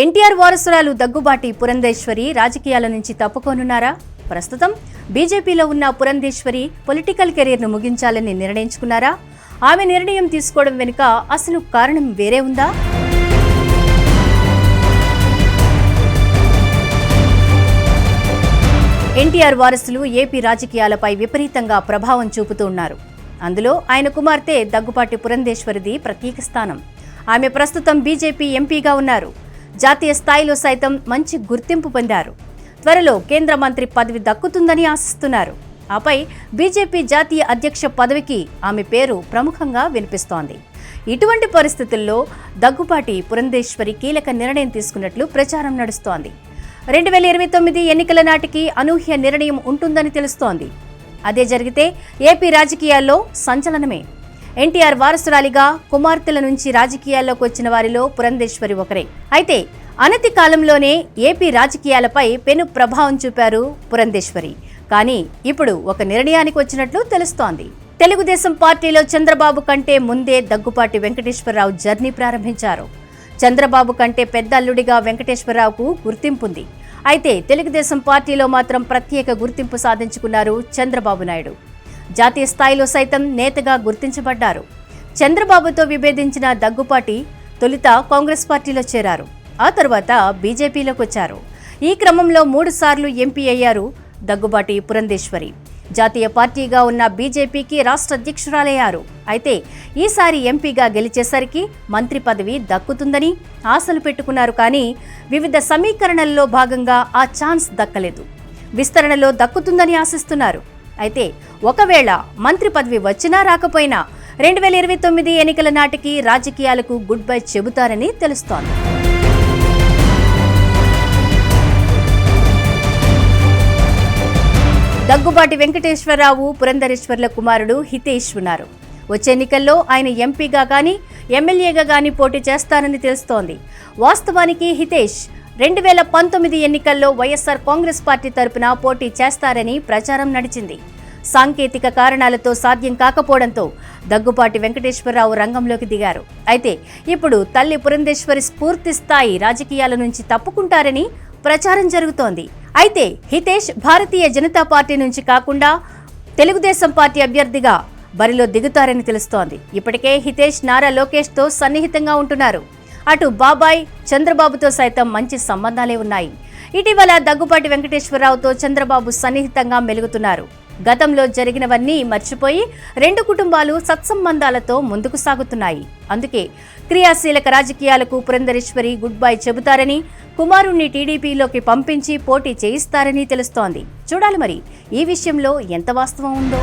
ఎన్టీఆర్ వారసురాలు దగ్గుబాటి పురంధేశ్వరి రాజకీయాల నుంచి తప్పుకోనున్నారా? ప్రస్తుతం బీజేపీలో ఉన్న పురంధేశ్వరి పొలిటికల్ కెరీర్ను ముగించాలని నిర్ణయించుకున్నారా? ఆమె నిర్ణయం తీసుకోవడం వెనుక అసలు కారణం వేరే ఉందా? ఎన్టీఆర్ వారసులు ఏపీ రాజకీయాలపై విపరీతంగా ప్రభావం చూపుతూ ఉన్నారు. అందులో ఆయన కుమార్తె దగ్గుపాటి పురంధేశ్వరిది ప్రత్యేక స్థానం. ఆమె ప్రస్తుతం బీజేపీ ఎంపీగా ఉన్నారు. జాతీయ స్థాయిలో సైతం మంచి గుర్తింపు పొందారు. త్వరలో కేంద్ర మంత్రి పదవి దక్కుతుందని ఆశిస్తున్నారు. ఆపై బీజేపీ జాతీయ అధ్యక్ష పదవికి ఆమె పేరు ప్రముఖంగా వినిపిస్తోంది. ఇటువంటి పరిస్థితుల్లో దగ్గుపాటి పురంధేశ్వరి కీలక నిర్ణయం తీసుకున్నట్లు ప్రచారం నడుస్తోంది. రెండు వేల ఇరవై తొమ్మిది ఎన్నికల నాటికి అనూహ్య నిర్ణయం ఉంటుందని తెలుస్తోంది. అదే జరిగితే ఏపీ రాజకీయాల్లో సంచలనమే. ఎన్టీఆర్ వారసురాలిగా కుమార్తెల నుంచి రాజకీయాల్లోకి వచ్చిన వారిలో పురంధేశ్వరి ఒకరే. అయితే అనతి కాలంలోనే ఏపీ రాజకీయాలపై పెను ప్రభావం చూపారు పురంధేశ్వరి. కానీ ఇప్పుడు ఒక నిర్ణయానికి వచ్చినట్లు తెలుస్తోంది. తెలుగుదేశం పార్టీలో చంద్రబాబు కంటే ముందే దగ్గుపాటి వెంకటేశ్వరరావు జర్నీ ప్రారంభించారు. చంద్రబాబు కంటే పెద్ద అల్లుడిగా వెంకటేశ్వరరావుకు గుర్తింపుంది అయితే తెలుగుదేశం పార్టీలో మాత్రం ప్రత్యేక గుర్తింపు సాధించుకున్నారు చంద్రబాబు నాయుడు. జాతీయ స్థాయిలో సైతం నేతగా గుర్తించబడ్డారు. చంద్రబాబుతో విభేదించిన దగ్గుపాటి తొలుత కాంగ్రెస్ పార్టీలో చేరారు. ఆ తర్వాత బీజేపీలోకి వచ్చారు. ఈ క్రమంలో మూడుసార్లు ఎంపీ అయ్యారు దగ్గుబాటి పురంధేశ్వరి. జాతీయ పార్టీగా ఉన్న బీజేపీకి రాష్ట్ర అధ్యక్షురాలయ్యారు. అయితే ఈసారి ఎంపీగా గెలిచేసరికి మంత్రి పదవి దక్కుతుందని ఆశలు పెట్టుకున్నారు కానీ వివిధ సమీకరణల్లో భాగంగా ఆ ఛాన్స్ దక్కలేదు. విస్తరణలో దక్కుతుందని ఆశిస్తున్నారు. అయితే ఒకవేళ మంత్రి పదవి వచ్చినా రాకపోయినా రెండు వేల ఇరవై తొమ్మిది ఎన్నికల నాటికి రాజకీయాలకు గుడ్ బై చెబుతారని తెలుస్తోంది. దగ్గుబాటి వెంకటేశ్వరరావు పురంధరేశ్వర్ల కుమారుడు హితేష్ ఉన్నారు. వచ్చే ఎన్నికల్లో ఆయన ఎంపీగా కానీ ఎమ్మెల్యేగా కానీ పోటీ చేస్తారని తెలుస్తోంది. వాస్తవానికి హితేష్ రెండు వేల పంతొమ్మిది ఎన్నికల్లో వైఎస్ఆర్ కాంగ్రెస్ పార్టీ తరపున పోటీ చేస్తారని ప్రచారం నడిచింది. సాంకేతిక కారణాలతో సాధ్యం కాకపోవడంతో దగ్గుపాటి వెంకటేశ్వరరావు రంగంలోకి దిగారు. అయితే ఇప్పుడు తల్లి పురంధేశ్వరి స్ఫూర్తి స్థాయి రాజకీయాల నుంచి తప్పుకుంటారని ప్రచారం జరుగుతోంది. అయితే హితేష్ భారతీయ జనతా పార్టీ నుంచి కాకుండా తెలుగుదేశం పార్టీ అభ్యర్థిగా బరిలో దిగుతారని తెలుస్తోంది. ఇప్పటికే హితేష్ నారా లోకేష్తో సన్నిహితంగా ఉంటున్నారు. అటు బాబాయ్ చంద్రబాబుతో సైతం మంచి సంబంధాలే ఉన్నాయి. ఇటీవల దగ్గుపాటి వెంకటేశ్వరరావుతో చంద్రబాబు సన్నిహితంగా మెలుగుతున్నారు. గతంలో జరిగినవన్నీ మర్చిపోయి రెండు కుటుంబాలు సత్సంబంధాలతో ముందుకు సాగుతున్నాయి. అందుకే క్రియాశీలక రాజకీయాలకు పురంధరేశ్వరి గుడ్ బై చెబుతారని కుమారుణ్ణి టీడీపీలోకి పంపించి పోటీ చేయిస్తారని తెలుస్తోంది. చూడాలి మరి ఈ విషయంలో ఎంత వాస్తవం ఉందో.